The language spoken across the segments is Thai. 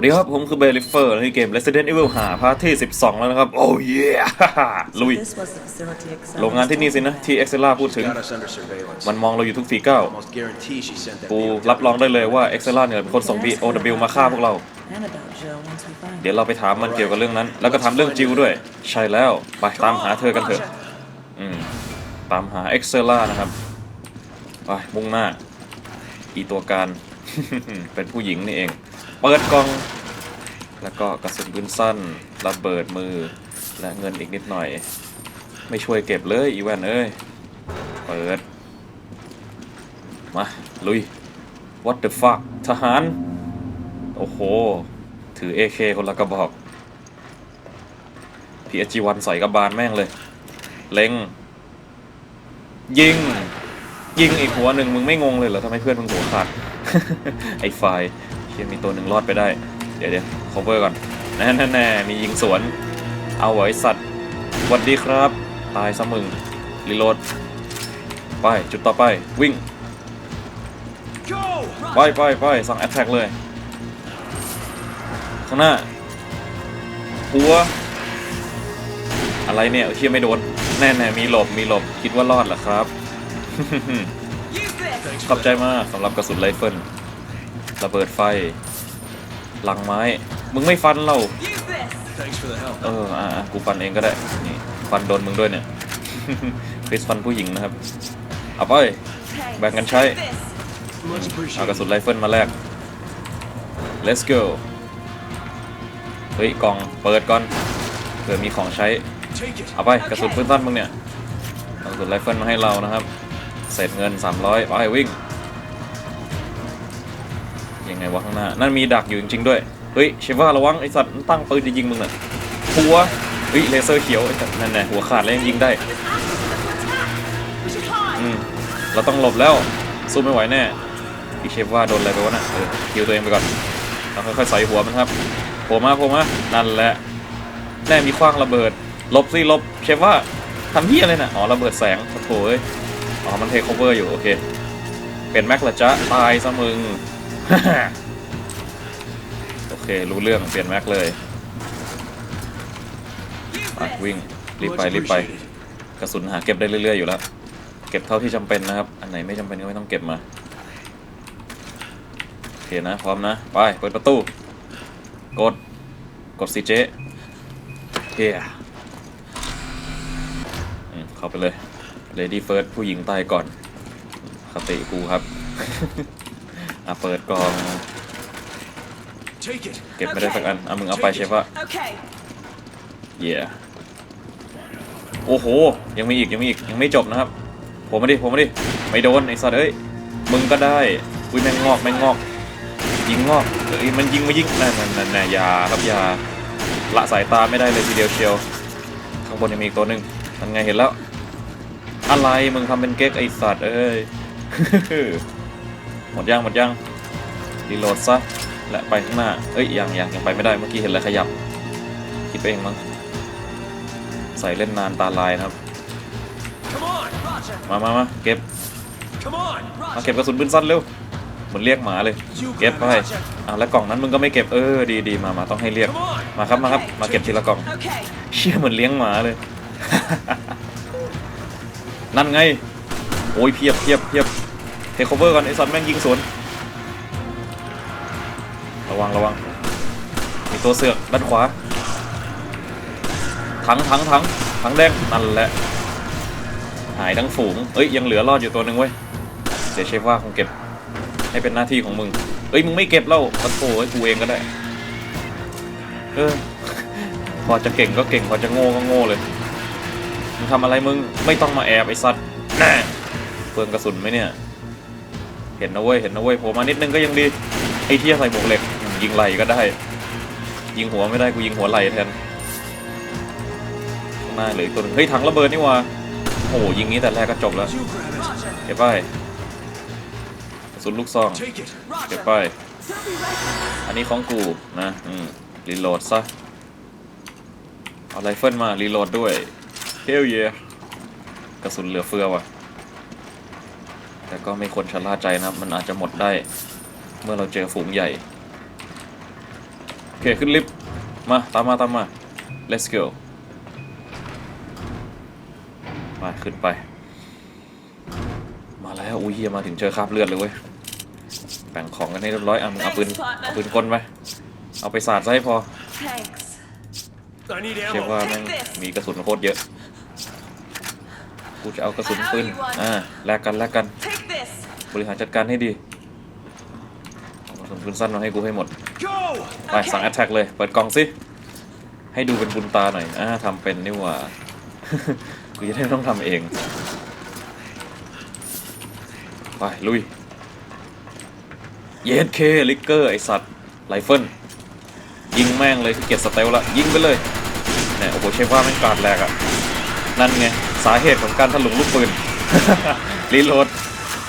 วัสดีครับ ผมคือเบลิเฟอร์ในเกม Resident Evil 5พาร์ทที่ 12 แล้วนะครับ โอ้เย่ลุย This was the facility Excel โรงงานที่นี่สินะ ที่เอ็กเซล่าพูดถึง Got us under surveillance. มันมองเราอยู่ทุกฝีก้าว Almost guarantee she sent that กู BOW รับรองได้เลยว่าเอ็กเซล่าเนี่ยเป็นคนส่ง BOW มาฆ่าพวกเรา and about Jill once we find เดี๋ยวเราไปถามมันเกี่ยวกับเรื่องนั้น แล้วก็ถามเรื่องจิวด้วย ใช่แล้ว ไปตามหาเธอกันเถอะอืมตามหาเอ็กเซล่านะครับ ไปมุ่งหน้า อีตัวการ เป็นผู้หญิงนี่เอง เปิดกล่อง แล้วก็กระสุนปืนสั้นระเบิดมือ และเงินอีกนิดหน่อย ไม่ช่วยเก็บเลยอีแวนเอ้ย เปิด มา ลุย What the fuck ทหาร โอ้โห ถือ AK คนละกระบอก PSG1 ใส่กระบาลแม่งเลย เล็ง ยิง ยิงอีกหัวหนึ่งมึงไม่งงเลยเหรอทำไมเพื่อนมึงหัวขาดไอ้ไฟเชียมีตัวหนึ่งรอดไปได้ เดี๋ยวเดี๋ยว cover ก่อนแน่แน่แน่มียิงสวน เอาไว้สัตว์สวัสดีครับ ตายซะมึงรีโหลด ไป จุดต่อไป วิ่ง ไปไปไปสั่งแอตแทกเลย ข้างหน้า หัว อะไรเนี่ยเชี่ยไม่โดน แน่แน่มีหลบ มีหลบ คิดว่ารอดเหรอครับ ขอบใจมากสำหรับกระสุนไรเฟิลระเบิดไฟ หลังไม้ มึงไม่ฟันเรา เออ อะกูฟันเองก็ได้ นี่ ฟันโดนมึงด้วยเนี่ย คริสฟันผู้หญิงนะครับ เอาไป แบ่งกันใช้ เอากระสุนไรเฟิลมาแลก let's go เฮ้ย กล่องเปิดก่อนเผื่อมีของใช้ เอาไปกระสุนปืนสั้นมึงเนี่ย กระสุนไรเฟิลมาให้เรานะครับ เศษเงิน 300 ไปวิ่ง ยังไงวะข้างหน้า นั่นมีดักอยู่จริงๆด้วย เฮ้ยเชว่าระวังไอสัตว์มันตั้งปืนจะยิงมึงน่ะหัวเฮ้ยเลเซอร์เขียวไอสัตว์นั่นแน่หัวขาดแล้วยังยิงได้อืมเราต้องหลบแล้วสู้ไม่ไหวแน่พี่เชฟว่าโดนอะไรไปวะน่ะเออคิวตัวเองไปก่อนเราค่อยๆใส่หัวมันครับโผล่มาโผล่มานั่นแหละแน่มีคว้างระเบิดลบสิลบเชฟว่าทำเฮียอะไรน่ะอ๋อระเบิดแสงโอ้โหเอ้ยอ๋อมันเทคโคเวอร์อยู่โอเคเป็นแม็กละจ๊ะตายซะมึง โอเค รู้เรื่องเปลี่ยนแม็กเลยไปวิ่ง รีบไป รีบไป กระสุนหาเก็บได้เรื่อยๆอยู่แล้ว เก็บเท่าที่จำเป็นนะครับ อันไหนไม่จำเป็นก็ไม่ต้องเก็บมา โอเคนะ พร้อมนะ ไป เปิดประตู กด กดซีเจเฮียเข้าไปเลย Lady First ผู้หญิงตายก่อนคติกูครับ อะเปิดกล่อง Take it. เก็บไม่ได้สักอันอะมึงเอาไปใช่ปะ Okay. เย่โอ้โห ยังมีอีกยังมีอีกยังไม่จบนะครับ ผมมาดิผมมาดิ ไม่โดนไอ้สัตว์เอ้ย มึงก็ได้ อุ้ยแม่งงอกแม่งงอก ยิงงอกเอ้ยมันยิงมายิงนั่นนั่นนั่นนั่นอยาครับอยาละสายตาไม่ได้เลยทีเดียวเชียว ข้างบนยังมีอีกตัวหนึ่งทำไงเห็นแล้ว อะไรมึงทำเป็นเก๊กไอ้สัตว์เอ้ย หมดยังหมดยังรีโหลดซะและไปข้างหน้า เอ้ยยังยังยังไปไม่ได้เมื่อกี้เห็นแล้วขยับ คิดไปเองมั้งใส่เล่นนานตาลายนะครับ Come on. Roger. มามามาเก็บ Come on. มาเก็บกระสุนปืนสั้นเร็วเหมือนเรียกหมาเลย เก็บไปอ่าแล้วกล่องนั้นมึงก็ไม่เก็บเออดีดีมามาต้องให้เรียก Come on. มาครับมาครับมาเก็บทีละกล่อง Okay. เชี่ยเหมือนเลี้ยงหมาเลย นั่นไง โอ้ยเพียบเพียบเพียบเทคโคเวอร์ก่อนไอสัตว์แม่งยิงสวน ระวังระวัง มีตัวเสือกด้านขวาถังถังถังถังแดงนั่นแหละ หายทั้งฝูง เอ้ยยังเหลือรอดอยู่ตัวหนึ่งเว้ย เดี๋ยวเชฟว่าคงเก็บให้เป็นหน้าที่ของมึง เอ้ยมึงไม่เก็บแล้วปะโถไอ้กูเองก็ได้ เออ พอจะเก่งก็เก่งพอจะโง่ก็โง่เลย มึงทำอะไรมึงไม่ต้องมาแอบไอ้สัตว์แน่เปลืองกระสุนไหมเนี่ย เห็นนะเว้ยเห็นนะเว้ยโผล่มานิดนึงก็ยังดีไอ้เที่ยใส่หมวกเหล็กยิงไหลก็ได้ ยิงหัวไม่ได้กูยิงหัวไหลแทนข้างหน้าเหลืออีกตัวหนึงเฮ้ยถังระเบิดนี่ว่าโอ้โหยิงนี้แต่แรกก็จบแล้วเก็บไปกระสุนลูกซองเก็บไปอันนี้ของกูนะอืมรีโหลดซะเอาไรเฟิลมารีโหลดด้วยเฮลเยกระสุนเหลือเฟือว่ะ แต่ก็ไม่ควรชะล่าใจนะครับ มันอาจจะหมดได้ เมื่อเราเจอฝูงใหญ่ โอเค ขึ้นลิฟต์มา ตามมา ตามมา let's go มาขึ้นไป มาแล้วอุ้ยเฮียมาถึงเจอคราบเลือดเลยเว้ยแบ่งของกันให้เรียบร้อยอะมึงเอาปืนเอาปืนกลไปเอาไปสาดซะให้พอเชื่อว่าแม่งมีกระสุนโคตรเยอะ กูจะเอากระสุนปืน อ่า แลกกันแลกกัน บริหารจัดการให้ดีเอากระสุนปืนสั้นมาให้กูให้หมด Go! ไปสั่งแอตแทกเลย เปิดกล่องสิให้ดูเป็นบุญตาหน่อยอ่าทำเป็นนี่หว่า กูจะได้ไม่ต้องทำเอง ไป ลุย เยสเคลิกเกอร์ ไอสัตว์ไรเฟิล ยิงแม่งเลยที่เกียจสเตลละ ยิงไปเลยเนี่ยโอ้โหเชฟว่าแม่งกราดแหลกอะนั่นไง สาเหตุของการถลุงลูกปืน รีโหลด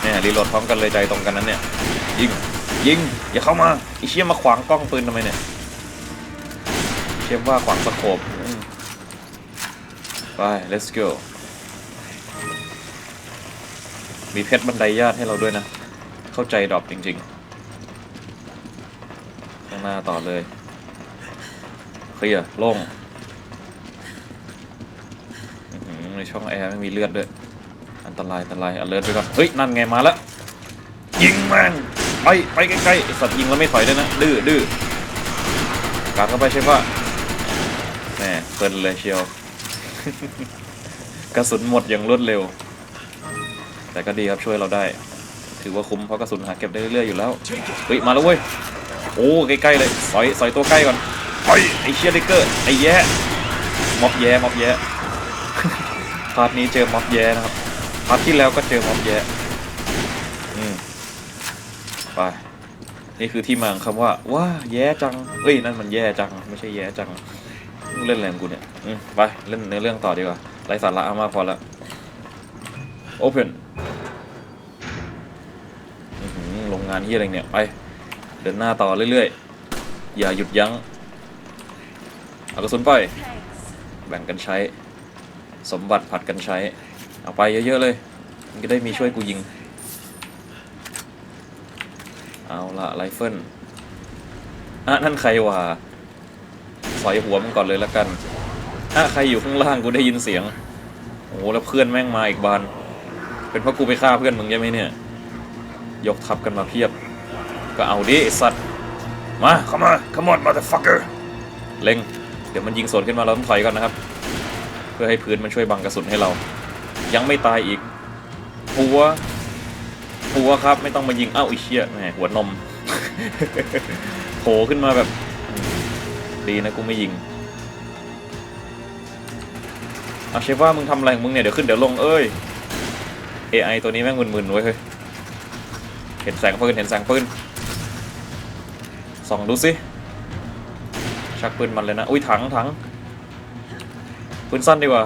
เนี่ยรีโหลดพร้อมกันเลยใจตรงกันนั้นเนี่ย ยิง ยิง อย่าเข้ามาไอเชี่ยมาขวางกล้องปืนทำไมเนี่ย เชฟว่าขวางสโคปอืมไป let's go มีเพชรบันไดญาติให้เราด้วยนะ เข้าใจดรอปจริงๆ ข้างหน้าต่อเลย เคลียร์โล่งในช่องแอร์ไม่มีเลือดด้วย อันตรายอันตรายอเลือดไปก่อนเฮ้ยนั่นไงมาแล้วยิงแม่งไปไปใกล้ๆไอสัตว์ยิงแล้วไม่ถอยด้วยนะดื้อดื้อการเข้าไปใช่ปะแหมเพลินเลยเชียวกระสุนหมดอย่างรวดเร็ว แต่ก็ดีครับช่วยเราได้ ถือว่าคุ้มเพราะกระสุนหาเก็บได้เรื่อยๆอยู่แล้วเฮ้ยมาแล้วเว้ยโอ้ใกล้ๆเลยสอยสอยตัวใกล้ก่อนไอ้ไอเชียร์ดิกเกอร์ไอแย่ม็อบแย่ม็อบแย่พาร์ทนี้เจอม็อบแย่นะครับ พาที่แล้วก็เจอม็อบแย่อืมไป นี่คือที่มาของคำว่า ว้า แย่จังเอ้ย นั่นมันแย่จัง ไม่ใช่แย่จัง เล่นอะไรงกูเนี่ย อืมไป เล่นเนื้อเรื่องต่อดีกว่า ไรสาระอามากพอละ Open อื้อหือโรงงานที่อะไรเนี่ย ไป เดินหน้าต่อเรื่อยๆ อย่าหยุดยัง้ง เอากระสุนไป แบ่งกันใช้ สมบัติผัดกันใช้ เอาไปเยอะๆเลย มันจะได้มีช่วยกูยิง เอาละไรเฟิลอะนั่นใครวะสอยหัวมันก่อนเลยแล้วกันอะใครอยู่ข้างล่างกูได้ยินเสียง โอ้โหแล้วเพื่อนแม่งมาอีกบาน เป็นเพราะกูไปฆ่าเพื่อนมึงใช่ไหมเนี่ย ยกทัพกันมาเพียบ ก็เอาดิไอ้สัตว์ มาเข้ามา come on motherfucker เล็ง เดี๋ยวมันยิงสวนขึ้นมาเราต้องถอยก่อนนะครับ เพื่อให้พื้นมันช่วยบังกระสุนให้เรา ยังไม่ตายอีก หัว หัวครับ ไม่ต้องมายิง เอ้าอีเชี่ยแหมหัวนมโผล่ขึ้นมาแบบ ดีนะกูไม่ยิงเอาเชฟว่ามึงทำอะไรของมึงเนี่ย เดี๋ยวขึ้นเดี๋ยวลงเอ้ย AI ตัวนี้แม่งมึนๆไว้ยเฮ้ย เห็นแสงปืนเห็นแสงปืนส่องดูสิชักปืนมันเลยนะ อุ้ยถังถังปืนสั้นดีกว่า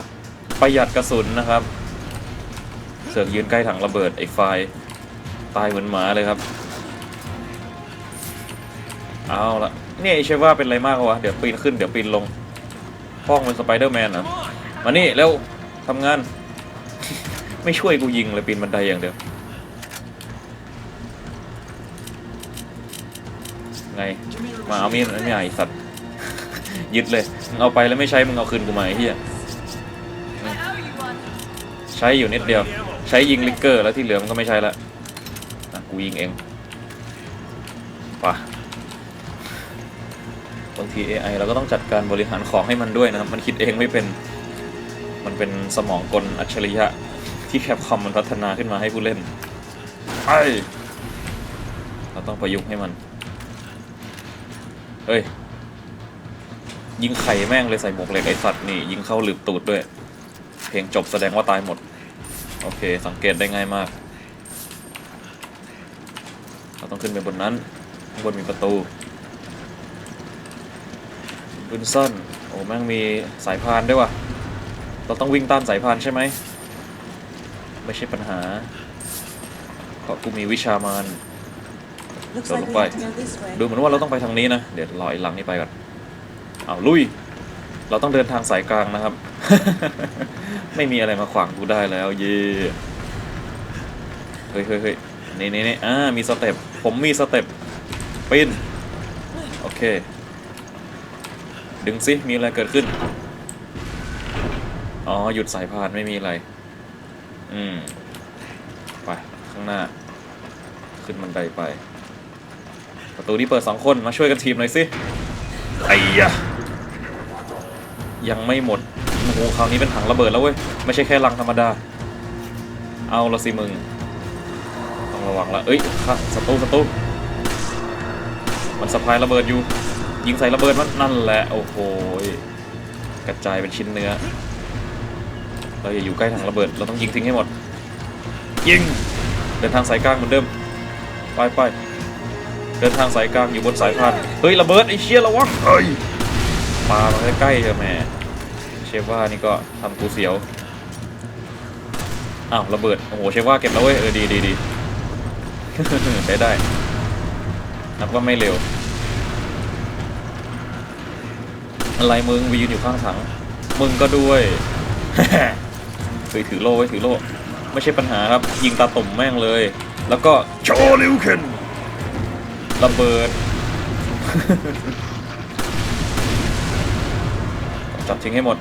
ประหยัดกระสุนนะครับ สือกยืนใกล้ถังระเบิดไอ้ไฟล์ตายเหมือนหมาเลยครับ เอาละเนี่ยไอ้เชฟว่าเป็นอะไรมากวะเดี๋ยวปีนขึ้นเดี๋ยวปีนลงพ้องเป็นสไปเดอร์แมนเหรอ Come on. มานี่เร็วทำงาน ไม่ช่วยกูยิงเลยปีนบันไดอย่างเดียวไงมาเอามีดไม่ใหญ่สัตว์ยึดเลยมึงเอาไปแล้วไม่ใช้มึงเอาคืนกูมาไอ้เหี้ย I owe you one. ใช้อยู่นิดเดียว ใช้ยิงลิกเกอร์แล้วที่เหลือมันก็ไม่ใช้ละอะกูยิงเองปะบางที AI เราก็ต้องจัดการบริหารของให้มันด้วยนะครับ มันคิดเองไม่เป็น มันเป็นสมองกลอัจฉริยะ ที่แคปคอมมันพัฒนาขึ้นมาให้ผู้เล่นไอเราต้องประยุกต์ให้มัน เฮ้ย ยิงไข่แม่งเลยใส่หมวกเหล็กไอสัตว์นี่ ยิงเข้าหลืบตูดด้วย เพลงจบแสดงว่าตายหมด โอเค สังเกตได้ง่ายมาก เราต้องขึ้นไปบนนั้นข้างบนมีประตูบุนซ่อนโอ้แม่งมีสายพานด้วยว่ะ เราต้องวิ่งต้านสายพานใช่ไหม ไม่ใช่ปัญหาเพราะกูมีวิชามาน Looks Go like we by. have to go this way. ดูเหมือนว่าเราต้องไปทางนี้นะ เดี๋ยวรอไอ้หลังนี้ไปก่อน เอาลุย เราต้องเดินทางสายกลางนะครับ ไม่มีอะไรมาขวางกูได้แล้ว เย่เฮ้ยเฮ้ยเฮ้ยนี่นี่นี่อ่ามีสเต็ปผมมีสเต็ปปีนโอเค ดึงสิมีอะไรเกิดขึ้น อ๋อ หยุดสายพานไม่มีอะไร อืม ไป ข้างหน้า ขึ้นบันไดไป ประตูนี้เปิดสองคนมาช่วยกันทีมหน่อยสิไอ้ยะยังไม่หมด โอ้โหคราวนี้เป็นถังระเบิดแล้วเว้ย ไม่ใช่แค่ลังธรรมดา เอาละสิมึง ต้องระวังละเอ้ยค่ะศัตรูศัตรูมันสะพายระเบิดอยู่ ยิงใส่ระเบิดมันนั่นแหละ โอ้โหกระจายเป็นชิ้นเนื้อ เราอย่าอยู่ใกล้ถังระเบิด เราต้องยิงทิ้งให้หมด ยิง เดินทางสายกลางเหมือนเดิม ไปไปเดินทางสายกลางอยู่บนสายพาน เฮ้ยระเบิดไอ้เชี่ยระวังเฮ้ยปามาใกล้ๆเถอะแหม่ ฟว่านี่ก็ทำกูเสียว อ้าวระเบิด โอ้โหเชฟว่าเก็บแล้วเว้ย เออดีดีดีใช้ได้ นับว่าไม่เร็ว อะไรมึงวียืนอยู่ข้างถัง มึงก็ด้วยเฮ้ยถือโล่ไว้ถือโล่ ไม่ใช่ปัญหาครับ ยิงตาตุ่มแม่งเลย แล้วก็โชลิวเคนระเบิดจับทิ้งให้หมด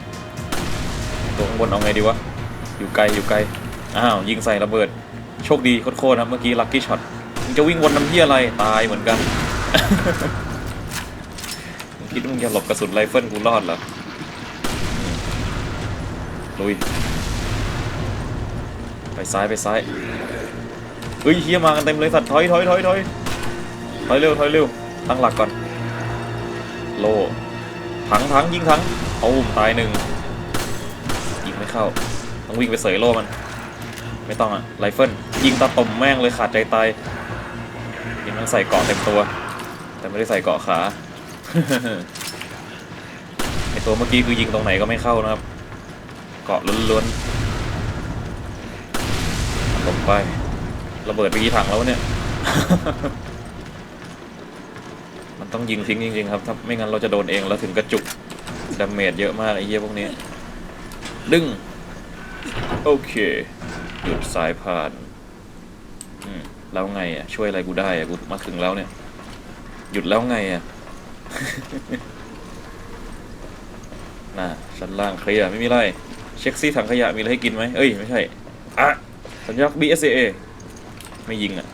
ตัวข้างบนเอาไงดีวะ อยู่ไกลอยู่ไกล อ้าว ยิงใส่ระเบิด โชคดีโคตรๆนะเมื่อกี้ลัคกี้ช็อตมึงจะวิ่งวนน้ำที่อะไร ตายเหมือนกันมึงคิดว่ามึงจะหลบกระสุนไรเฟิลกูรอดเหรอ ลุย ไปซ้ายไปซ้ายเฮ้ยเฮียมากันเต็มเลยสัตว์ถอยถอยถอยถอยถอยเร็วถอยเร็ว ตั้งหลักก่อน โลถังถังยิงถังเอาอุ้มตายหนึ่ง เข้า ต้องวิ่งไปเสยโล่มัน ไม่ต้องอะไรเฟิลยิงตาตมแม่งเลยขาดใจตายยิงมันใส่เกาะเต็มตัว แต่ไม่ได้ใส่เกาะขาไอตัวเมื่อกี้คือยิงตรงไหนก็ไม่เข้านะครับ เกาะล้วนๆลงไประเบิดไปกี่ถังแล้วเนี่ย มันต้องยิงทิ้งจริงๆครับ ถ้าไม่งั้นเราจะโดนเองแล้วถึงกระจุกดาเมจเยอะมากไอ้เหี้ยพวกนี้ ดึง โอเคหยุดสายผ่านแล้วไงอะ ช่วยอะไรกูได้อะ กูมาถึงแล้วเนี่ย หยุดแล้วไงอะน่ะชั้นล่างเคลียร์ไม่มีไร เช็คซี่ถังขยะมีอะไรให้กินไหมเอ้ย ไม่ใช่ อะ สัญญาณ BSAA ไม่ยิงอะ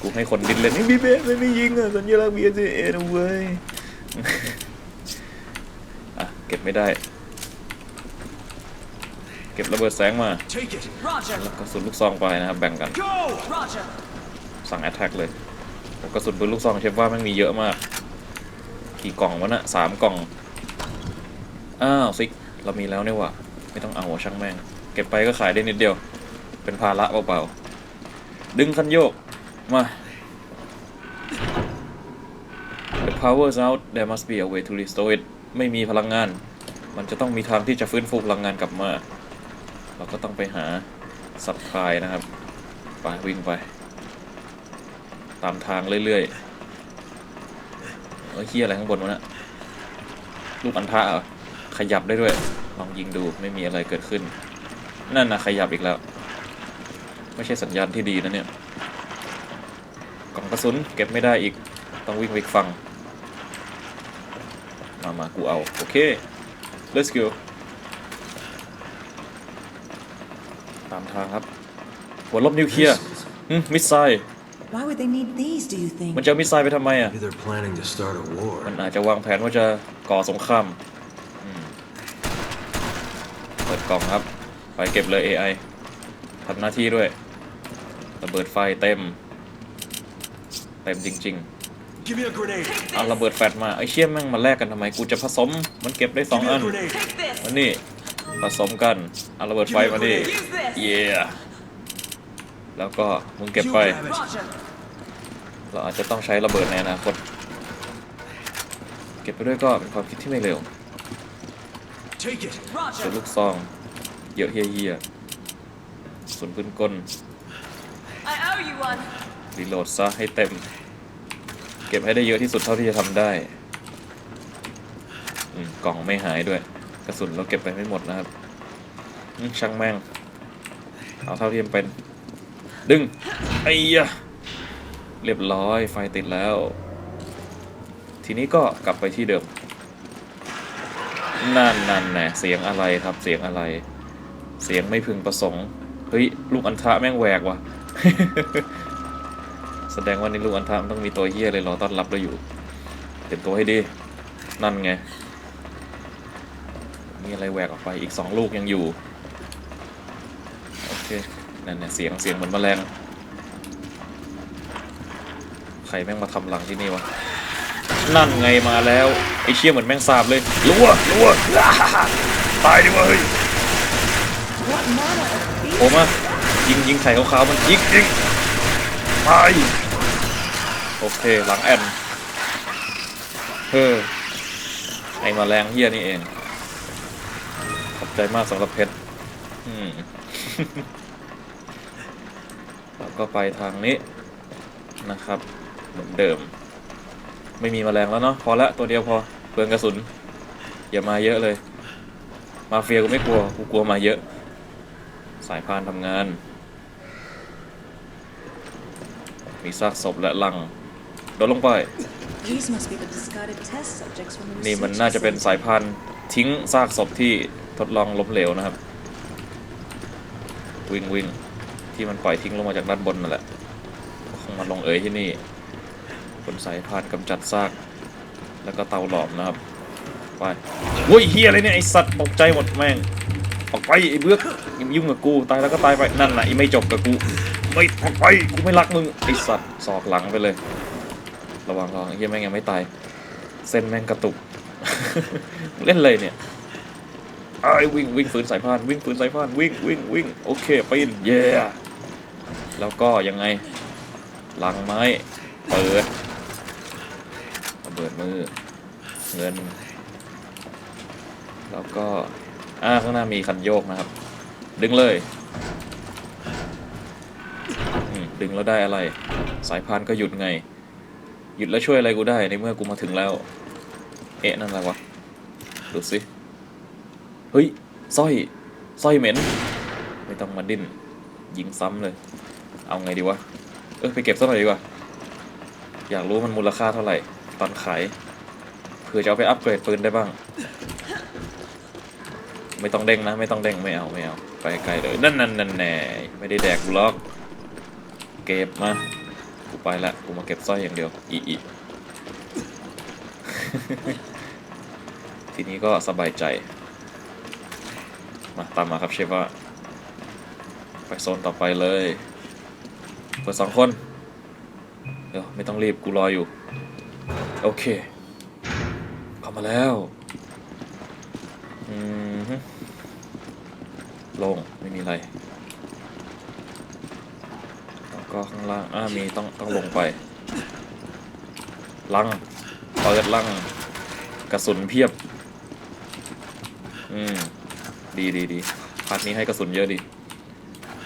กูให้คนดินเล่นนี่บีเบสไม่ไม่ยิงอะ สัญลักษณ์ BSAA นะเว้ย อะ เก็บไม่ได้ ก็บระเบิดแสงมา Take it. Roger. แล้วกระสุนลูกซองไปนะครับแบ่งกัน Go! Roger. สั่งแอตแทกเลยแต่กระสุนปืนลูกซองเชฟว่าแมันมีเยอะมาก กี่กล่องวะน่ะสามกล่อง อ้าวซิกเรามีแล้วเนี่ยว่ะไม่ต้องเอาหัวช่างแม่ง เก็บไปก็ขายได้นิดเดียว เป็นภาระเปล่าๆ ดึงคันโยก มา The power's out there must be a way to restore it ไม่มีพลังงาน มันจะต้องมีทางที่จะฟื้นฟูพลังงานกลับมา เราก็ต้องไปหาซัพพลายนะครับ ไปวิ่งไป ตามทางเรื่อยๆเอ้ยเฮียอะไรข้างบนวะนะลูกอันทะเหรอขยับได้ด้วย ลองยิงดูไม่มีอะไรเกิดขึ้น นั่นนะขยับอีกแล้ว ไม่ใช่สัญญาณที่ดีนะเนี่ย กล่องกระสุนเก็บไม่ได้อีก ต้องวิ่งไปอีกฝั่งมามากูเอา โอเค let's go ตาม ทางครับหัวลบนิวเคลียร์หึมิสไซล์ Why would they need these, do you think? มันจะเอามิสไซล์ไปทำไมอะ Maybe they're planning to start a war. มันอาจจะวางแผนว่าจะก่อสงครามอืมเปิดกล่องครับ ไปเก็บเลย AI ทำหน้าที่ด้วย ระเบิดไฟเต็ม เต็มจริง Give me a grenade. ๆเอาระเบิดแฟลชมาไอ้เชี่ยแม่งมาแลกกันทำไม กูจะผสม มันเก็บได้สอง Give me อั a น grenade. Take this. มานี่ ผสมกันเอาระเบิดไฟมาดิ Use this. เย่แล้วก็มึงเก็บ You ไป grab it. Roger. เราอาจจะต้องใช้ระเบิดในอนาคต เก็บไปด้วยก็เป็นความคิดที่ไม่เร็ว Take it. ส่วน Roger. ลูกซองเยอะเฮียๆส่วนปืนกล I owe you one. รีโหลดซะให้เต็ม เก็บให้ได้เยอะที่สุดเท่าที่จะทำได้อืมกล่องไม่หายด้วยก ระสุนเราเก็บไปไม่หมดนะครับช่างแม่ง เอาเท่าที่จำเป็น ดึง ไอ้ยะเรียบร้อยไฟติดแล้ว ทีนี้ก็กลับไปที่เดิม นั่นนั่นแน่เสียงอะไรครับเสียงอะไร เสียงไม่พึงประสงค์ เฮ้ย ลูกอันทะแม่งแหวกว่ะ แสดงว่าในลูกอันทะมันต้องมีตัวเฮียเลยรอต้อนรับเราอยู่ เต็มตัวให้ดี นั่นไง มีอะไรแหวกออกไปอีกสองลูกยังอยู่ โอเค นั่นน่ะเสียงเสียงเหมือนแมลง ใครแม่งมาทำรังที่นี่วะ นั่นไงมาแล้ว ไอเชี่ยเหมือนแม่งสาบเลยรัวรัวตายดิวะเฮ้ย What manner of beast? ผมอะยิงยิงไข่ขาวๆมันยิงยิงตายโอเคหลังแอนเฮ้อไอแมาแรงเฮียนี่เองขอบ ใจมากสำหรับเพชรอืมแล้วก็ไปทางนี้นะครับ เหมือนเดิม ไม่มีแมลงแล้วเนาะพอละตัวเดียวพอเปลืองกระสุน อย่ามาเยอะเลย มาเฟียกูไม่กลัวกูกลัวมาเยอะ สายพานทำงาน มีซากศพและลังโดนลงไป These must be the discarded test subjects from the นี่มัน research น่าจะเป็น facility. สายพานทิ้งซากศพที่ ทดลองล้มเหลวนะครับ วิ่งวิ่งที่มันปล่อยทิ้งลงมาจากด้านบนนั่นแหละคงมาลงเอ๋ยที่นี่บนสายพานกำจัดซาก แล้วก็เตาหลอมนะครับไปโว้ยเฮียอะไรเนี่ยไอสัตว์ตกใจหมดแม่งออกไปไอเบือกองยุ่งกับกูตายแล้วก็ตายไปนั่นน่ะไอไม่จบกับกูไม่ออกไปกูไม่รักมึงไอสัตว์สอกหลังไปเลย ระวังระวังไอ้เฮียแม่งยังไม่ตาย เส้นแม่งกระตุก เล่นเลยเนี่ย ไอ้วิ่งวิ่งฝืนสายพานวิ่งฝืนสายพานวิ่งวิ่งวิ่งโอเคปีนเย่แล้วก็ยังไงลังไม้เปิดระเบิดมือเงิน แล้วก็อ่าข้างหน้ามีคันโยกนะครับ ดึงเลยดึงแล้วได้อะไร สายพานก็หยุดไง หยุดแล้วช่วยอะไรกูได้ในเมื่อกูมาถึงแล้ว เอ๊ะนั่นอะไรวะดูสิ เฮ้ยสร้อยสร้อยเหม็น ไม่ต้องมาดิ้นยิงซ้ำเลย เอาไงดีวะ เออไปเก็บซะหน่อยดีกว่า อยากรู้มันมูลค่าเท่าไหร่ ตอนขายเผื่อจะเอาไปอัปเกรดปืนได้บ้าง ไม่ต้องเด้งนะ ไม่ต้องเด้งไม่เอาไม่เอาไปไกลเลยนั่นนั่นนั่นแน่ไม่ได้แดกกูล็อก เก็บมากูไปละกูมาเก็บสร้อยอย่างเดียวอีอีทีนี้ก็สบายใจ มาตามมาครับเชฟว่า ไปโซนต่อไปเลย เปิดสองคน เดี๋ยวไม่ต้องรีบกูรออยู่ โอเค เข้ามาแล้วอืมลงไม่มีอะไรแล้วก็ข้างล่าง อ่ามีต้องต้องลงไปลังเปิดลังกระสุนเพียบ อืม ดีดีดีพาร์ทนี้ให้กระสุนเยอะดี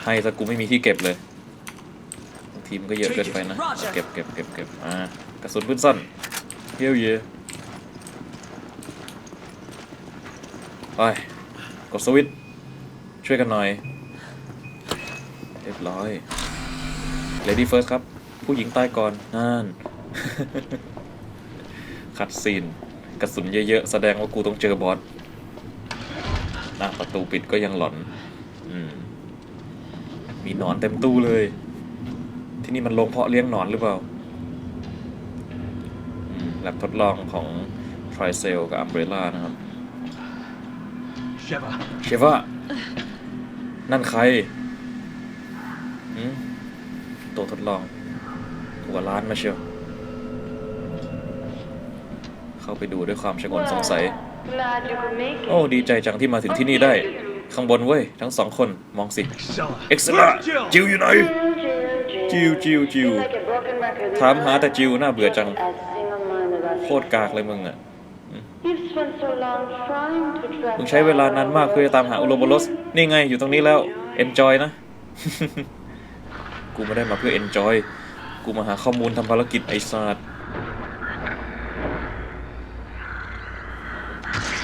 ให้ซะกูไม่มีที่เก็บเลยบางทีมันก็เยอะเกินไปนะ เก็บเก็บเก็บเก็บอ่ากระสุนปืนสั้นเฮี้ยวเยไปกดสวิตช์ช่วยกันหน่อย เรียบร้อย Lady First ครับ ผู้หญิงตายก่อนนั่นคัดซีน กระสุนเยอะๆ แสดงว่ากูต้องเจอบอสหน้า ประตูปิดก็ยังหลอน อืม มีหนอนเต็มตู้เลย ที่นี่มันลงเพาะเลี้ยงหนอนหรือเปล่าอืมแลบทดลองของ t r i c e l กับ Umbrella นะครับ Sheva. เชฟว่านั่นใครอืมตัวทดลอง หัวล้านมาเชียว เข้าไปดูด้วยความชงนสงสัย Glad you could make it. โอ้ ดีใจจังที่มาถึงที่นี่ได้ ข้างบนเว้ย ทั้งสองคนมองสิ Excella. เอ็กซ์ล่า Where's Jill? จิวอยู่ไหน จิวจิวจิว Like a broken record. ถามหาแต่จิวน่าเบื่อจัง As single-minded as โคตรกากเลยมึงอะ You've spent so long trying to track มึงใช้เวลานานมากเพื่อจะตามหาอุโรโบรสนี่ไงอยู่ตรงนี้แล้ว enjoy นะ กูไม่ได้มาเพื่อ enjoy กูมาหาข้อมูลทำภารกิจไอ้สัตว์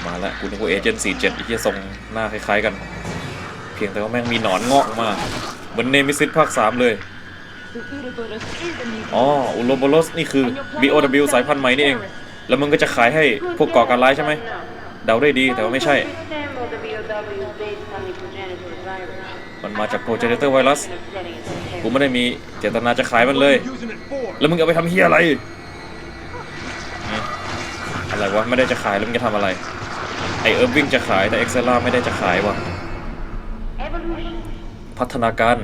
มา แล้วกูนึกว่าเอเจนต์47อีกที่ส่งหน้าคล้ายๆกัน เพียงแต่ว่าแม่งมีหนอนงอกมา เหมือนเนมิซิสภาค3เลยอ๋ออุโรโบรสนี่คือ BOW สายพันธุ์ใหม่นี่เอง แล้วมึงก็จะขายให้พวกก่อการร้ายใช่ไหมเดาได้ดีแต่ว่าไม่ใช่ มันมาจาก progenitor virus Setting its กูไม่ได้มีเจตนาจะขายมันเลย แล้วมึงเอาไปทำเฮียอะไร อะไรวะ ไม่ได้จะขายแล้วมึงจะทำอะไร ไอเอิร์ฟวิ่งจะขายแต่เอ็กเซล่าไม่ได้จะขายว่ะ พัฒนาการ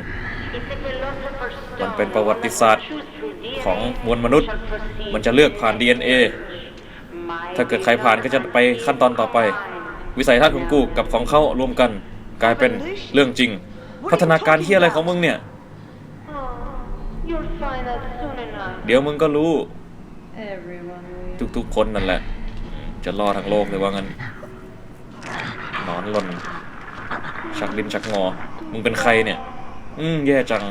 มันเป็นประวัติศาสตร์ของมวลมนุษย์ มันจะเลือกผ่าน DNA ถ้าเกิดใครผ่านก็จะไปขั้นตอนต่อไป วิสัยทัศน์ของกูกับของเขารวมกัน กลายเป็นเรื่องจริง พัฒนาการเฮียอะไรของมึงเนี่ย เดี๋ยวมึงก็รู้ ทุกๆคนนั่นแหละ จะรอดทั้งโลกเลยว่างั้น นอนหล่นชักลิ้นชักงอ มึงเป็นใครเนี่ย อืมแย่จัง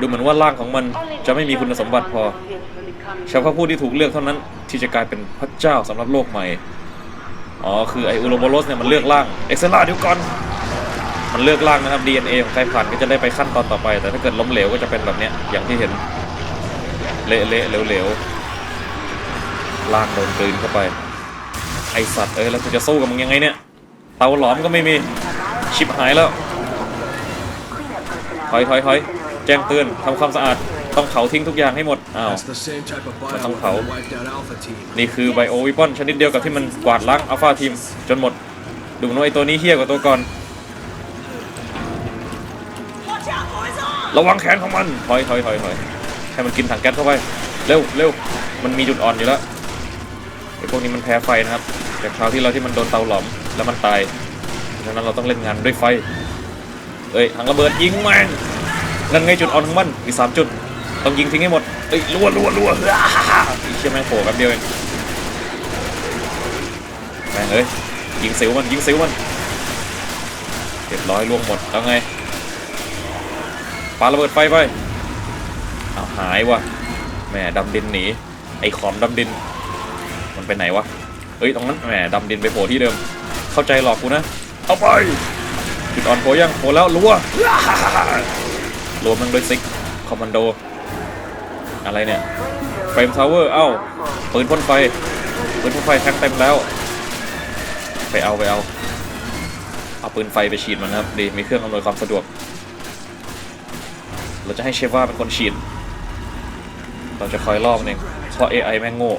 ดูเหมือนว่าร่างของมันจะไม่มีคุณสมบัติพอ เฉพาะผู้ที่ถูกเลือกเท่านั้น ที่จะกลายเป็นพระเจ้าสำหรับโลกใหม่ อ๋อ คือไออูโรโบโรสเนี่ยมันเลือกร่าง เอ็กเซลาเดี๋ยวก่อน มันเลือกร่างนะครับ DNA ของใครผ่านก็จะได้ไปขั้นตอนต่อไป แต่ถ้าเกิดล้มเหลวก็จะเป็นแบบเนี้ย อย่างที่เห็น เละเละเหลวเหลวร่างโดนกลืนเข้าไป ไอสัตว์เอ้ยแล้วกูจะสู้กับมึงยังไงเนี่ยเตาหลอมก็ไม่มีชิบหายแล้วถอยถอยถอยแจ้งเตือนทำความสะอาดต้องเผาทิ้งทุกอย่างให้หมดอ้าว That's the same type of bio Matang that khẩu. wiped out Alpha Team. นี่คือไบโอวิปอนชนิดเดียวกับที่มันกวาดล้างอัลฟาทีมจนหมด ดูเหมือนว่าไอตัวนี้เฮี้ยกว่าตัวก่อนระวังแขนของมันถอยถอยถอยถอยให้มันกินถังแก๊สเข้าไป เร็วเร็วมันมีจุดอ่อนอยู่แล้ว ไอพวกนี้มันแพ้ไฟนะครับจากคราวที่เราที่มันโดนเตาหลอมแล้วมันตายเพราะฉะนั้นเราต้องเล่นงานด้วยไฟ เอ้ยถังระเบิดยิงแม่งนั่นไงจุดอ่อนของมันมีสามจุด ต้องยิงทิ้งให้หมดเอ้ยรัวรัวรัวอ้เชี่ยแม่งโผล่แป๊บเดียวเองแม่งเอ้ยยิงสิวมันยิงสิวมันเรียบร้อยล่วงหมดแล้วไงปาระเบิดไฟไปเอาหายว่ะแหมดำดินหนีไอ้ขอมดำดิน ไปไหนวะเอ้ยตรงนั้นแหมดำดินไปโผล่ที่เดิม เข้าใจหลอกกูนะ เอาไปจุดอ่อนโผล่ยังโผล่แล้วรัวรวมมันด้วยซิกคอมมานโด อะไรเนี่ยเฟรมทาวเวอร์เอ้าปืนพ่นไฟปืนพ่นไฟแท็กเต็มแล้ว ไปเอาไปเอาเอาปืนไฟไปฉีดมันนะครับดีมีเครื่องอำนวยความสะดวก เราจะให้เชฟว่าเป็นคนฉีด เราจะคอยล่อมันเองเพราะ AI แม่งโง่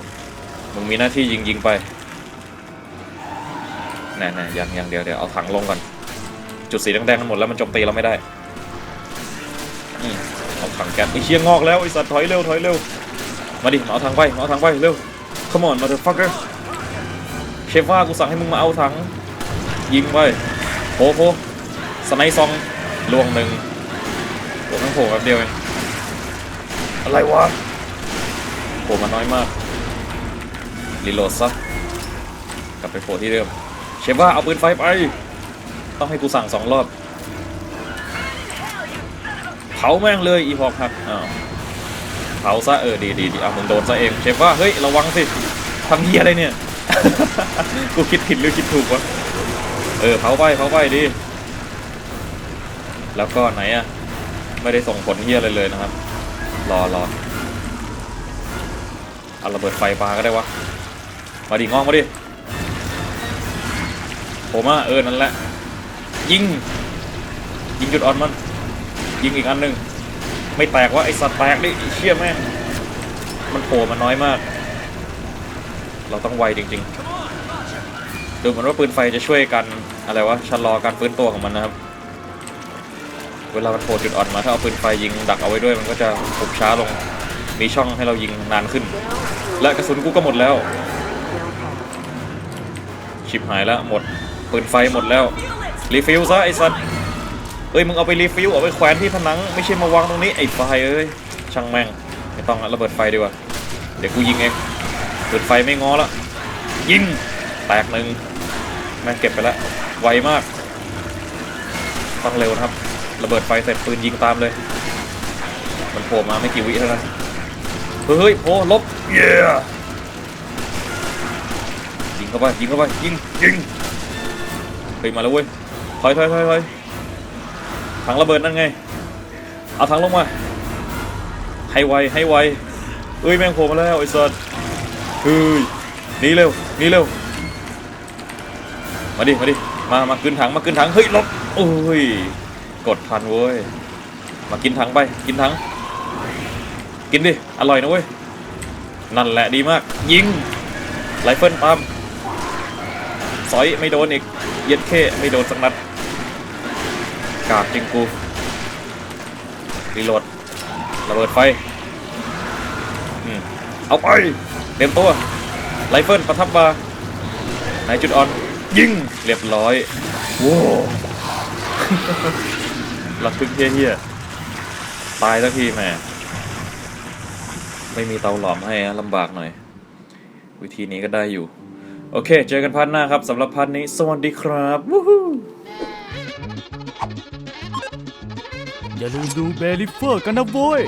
มึงมีหน้าที่ยิงยิงไปแน่ๆยังยังเดี๋ยวเดี๋ยวเอาถังลงก่อน จุดสีแดงๆมันหมดแล้วมันโจมตีเราไม่ได้เอาถังแก๊สไอ้เชี่ยงอกแล้วไอ้สัตว์ถอยเร็วถอยเร็ว มาดิเอาถังไปเอาถังไปเร็ว come on motherfucker เชฟว่ากูสั่งให้มึงมาเอาถัง ยิงไปโอ้โหสไนซองลวงหนึ่งโอ้ทั้งโผล่แบบเดียวเองอะไรวะโผล่มาน้อยมาก รีโหลดซะกลับไปโผล่ที่เดิมเชฟว่าเอาปืนไฟไป ต้องให้กูสั่งสองรอบ เผาแม่งเลยอีพอกครับอ้าวเผาซะเออดีดีดีเอามึงโดนซะเองเชฟว่าเฮ้ยระวังสิทำเหี้ยอะไรเนี่ย กูคิดผิดหรือคิดถูกวะเออเผาไปเผาไปดิแล้วก็ไหนอะไม่ได้ส่งผลเฮียอะไรเลยนะครับ รอรอเอาระเบิดไฟปาก็ได้วะ มาดิงอกมาดิผมอะเออนั่นแหละ ยิง ยิงจุดอ่อนมัน ยิงอีกอันหนึ่งไม่แตกวะไอสัตว์แตกดิเชี่ยแม่งมันโผล่มาน้อยมาก เราต้องไวจริงๆดูเหมือนว่าปืนไฟจะช่วยกันอะไรวะชะลอการฟื้นตัวของมันนะครับ เวลามันโผล่จุดอ่อนมาถ้าเอาปืนไฟยิงดักเอาไว้ด้วยมันก็จะปุบช้าลงมีช่องให้เรายิงนานขึ้น และกระสุนกูก็หมดแล้ว ชิบหายแล้วหมดปืนไฟหมดแล้ว รีฟิลซะไอ้สัตว์เอ้ยมึงเอาไปรีฟิลเอาไปแขวนที่ผนังไม่ใช่มาวางตรงนี้ไอ้ไฟเอ้ยช่างแม่งไม่ต้องละระเบิดไฟดีกว่าเดี๋ยวกูยิงเองเปืนไฟไม่ง้อละยิงแตกหนึ่งแม่งเก็บไปล้วไวมากต้องเร็วนะครับ ระเบิดไฟเสร็จปืนยิงตามเลย มันโผล่มาไม่กี่วิเท่านั้นเฮ้ยโอ้ลบเย้ยิง เข้าไปยิงเข้าไปยิงยิงเฮ้ยมาแล้วเว้ยถอยถอยถอยถอยถังระเบิดนั่นไงเอาถังลงมาให้ไวให้ไวเอ้ยแม่งโผล่มาแล้วไอ้สัสเฮ้ยหนีเร็วหนีเร็วมาดิมาดิมามาขึ้นถังมาขึ้นถังเฮ้ยลบโอ้ยกดทันเว้ยมากินถังไปกินถังกินดิอร่อยนะเว้ยนั่นแหละดีมากยิงไรเฟิลตาม สอยไม่โดนอีก เย็ดเข้ไม่โดนสักนัด กากจริงกูรีโหลดระเบิดไฟอเอาไปเต็มตัวไรเฟิลประทับบาไหนจุดอ่อน ยิง เรียบร้อยโว้ระทึกเฮี้ยตายสักทีแหม่ไม่มีเตาหลอมให้ลำบากหน่อย วิธีนี้ก็ได้อยู่ โอเค เจอกันพาร์ทหน้าครับสำหรับพาร์ทนี้ สวัสดีครับวู้ฮู้อย่าลืมดูเบลิเฟอร์กันนะโว้ย